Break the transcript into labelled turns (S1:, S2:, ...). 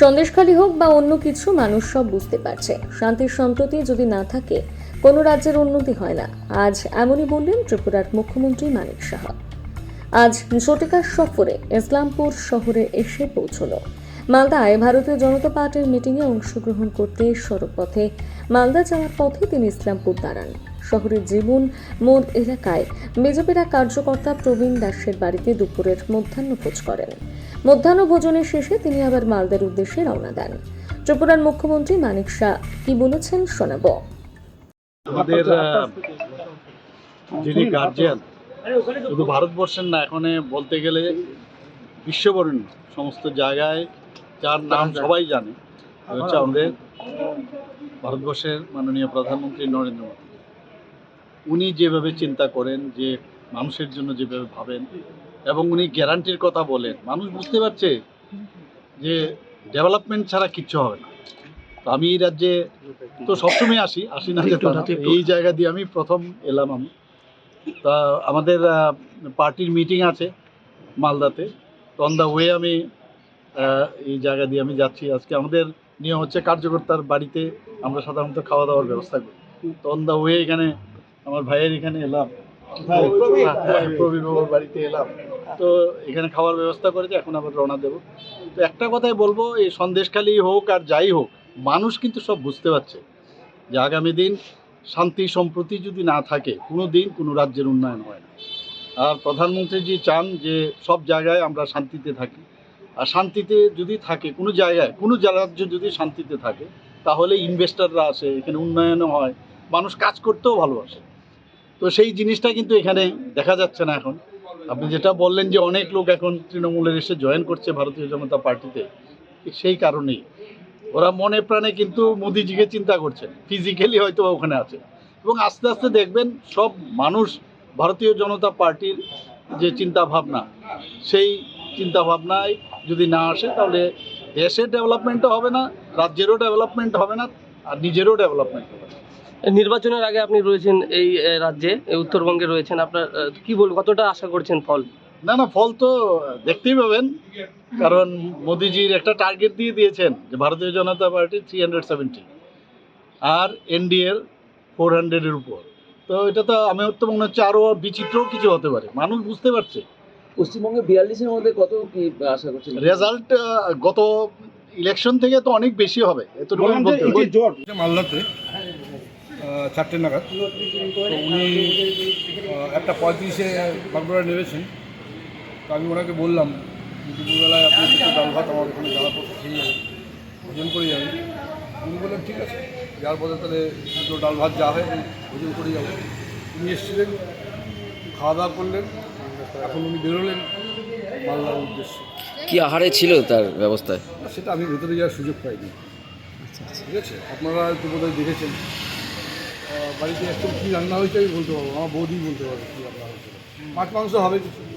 S1: সন্দেশখালী হোক বা অন্য কিছু, মানুষ সব বুঝতে পারছে। শান্তির সম্প্রতি যদি না থাকে, কোনো রাজ্যের উন্নতি হয় না। আজ এমনই বললেন ত্রিপুরার মুখ্যমন্ত্রী মানিক সাহা আজ জটিকার সফরে ইসলামপুর শহরে এসে পৌঁছল। মালদায় ভারতীয় জনতা পার্টির মিটিংয়ে অংশগ্রহণ করতে সড়কপথে মালদা যাওয়ার পথে তিনি ইসলামপুর দাঁড়ান। শহরের জীবন মোড় এলাকায়। বিজেপির কার্যকর্তা প্রবীণ দাসের বাড়িতে দুপুরের মধ্যাহ্নভোজ করেন। মধ্যাহ্ন ভোজনের শেষে তিনি আবার মালদার উদ্দেশ্যে রওনা দেন। ত্রিপুরার মুখ্যমন্ত্রী মানিক শাহ কি বলেছেন শোনাবো।
S2: আমাদের যিনি গার্জিয়ান শুধু ভারতবর্ষের না, এখন বলতে গেলে বিশ্ববরণ্য, সমস্ত জায়গায় যার নাম সবাই জানে হচ্ছে আমাদের ভারতবর্ষের মাননীয় প্রধানমন্ত্রী নরেন্দ্র মোদী। উনি যেভাবে চিন্তা করেন যে মানুষের জন্য যেভাবে ভাবেন এবং উনি গ্যারান্টির কথা বলেন মানুষ বুঝতে পারছে যে ডেভেলপমেন্ট ছাড়া কিচ্ছু হবে না। তো আমি এই রাজ্যে তো সবসময় আসি আসি না। এই জায়গা দিয়ে আমি প্রথম এলাম আমি। তা আমাদের পার্টির মিটিং আছে মালদাতে। তো অন দ্য ওয়ে আমি এই জায়গা দিয়ে আমি যাচ্ছি। আজকে আমাদের নিয়ম হচ্ছে কার্যকর্তার বাড়িতে আমরা সাধারণত খাওয়া দাওয়ার ব্যবস্থা করি। তো অন দ্য ওয়ে এখানে আমার ভাইয়ের এখানে এলাম। হ্যাঁ, প্রবীণ বাবুর বাড়িতে এলাম। তো এখানে খাওয়ার ব্যবস্থা করেছে এখন আবার রওনা দেবো। তো একটা কথাই বলব এই সন্দেশখালী হোক আর যাই হোক মানুষ কিন্তু সব বুঝতে পারছে যে আগামী দিন শান্তি সম্প্রতি যদি না থাকে কোনো দিন কোনো রাজ্যের উন্নয়ন হয় না। আর প্রধানমন্ত্রীজি চান যে সব জায়গায় আমরা শান্তিতে থাকি। আর শান্তিতে যদি থাকে কোনো জায়গায় কোনো রাজ্য যদি শান্তিতে থাকে তাহলে ইনভেস্টররা আসে এখানে উন্নয়নও হয়। মানুষ কাজ করতেও ভালোবাসে। তো সেই জিনিসটা কিন্তু এখানে দেখা যাচ্ছে না এখন। আপনি যেটা বললেন যে অনেক লোক এখন তৃণমূলের এসে জয়েন করছে ভারতীয় জনতা পার্টিতে সেই কারণেই। ওরা মনে প্রাণে কিন্তু মোদিজিকে চিন্তা করছেন ফিজিক্যালি হয়তো ওখানে আছে। এবং আস্তে আস্তে দেখবেন সব মানুষ ভারতীয় জনতা পার্টির যে চিন্তা ভাবনা সেই চিন্তা ভাবনায় যদি না আসে তাহলে দেশের ডেভেলপমেন্টও হবে না, রাজ্যেরও ডেভেলপমেন্ট হবে না, আর নিজেরও ডেভেলপমেন্ট হবে না।
S3: নির্বাচনের আগে আপনি রয়েছেন এই রাজ্যে এই উত্তরবঙ্গে রয়েছেন। আপনার কি বল কতটা আশা করছেন ফল?
S2: না না ফল তো দেখতেই পাবেন। কারণ মোদিজির একটা টার্গেট দিয়ে দিয়েছেন যে Bharatiya Janata Party three hundred seventy আর এনডিএর ফোর হান্ড্রেডের উপর। তো এটা তো আমার তো মনে হচ্ছে আরও বিচিত্রও কিছু হতে পারে। মানুষ বুঝতে পারছে।
S4: পশ্চিমবঙ্গে বিয়াল্লিশের মধ্যে কত কি আশা করছেন?
S2: রেজাল্ট গত ইলেকশন থেকে তো অনেক বেশি হবে। এতটুকু আমি
S5: চারটে নাগাদ। তো উনি একটা পঁয়ত্রিশে বাগডোরা নেমেছেন। তো আমি ওনাকে বললাম দুপুরবেলায় আপনি দুটো ডাল ভাত আমার এখানে যাওয়ার পথে খেয়ে যাবেন ভোজন করে যাবেন উনি বললেন ঠিক আছে যাওয়ার পথে তাহলে দুটো ডাল ভাত যা হয় ভোজন করে যাব। উনি এসেছিলেন খাওয়া দাওয়া করলেন এখন উনি বেরোলেন মালদার উদ্দেশ্যে।
S4: কি আহারে ছিল তার ব্যবস্থায়?
S5: সেটা আমি ভেতরে যাওয়ার সুযোগ পাইনি। ঠিক আছে আপনারা তো বোধহয় দেখেছেন। বাড়িতে একটু কী রান্না হয়েছে আমি বলতে পারব আমার বৌদি বলতে পারব কী রান্না হয়েছে। মাছ মাংস হবে কিছু।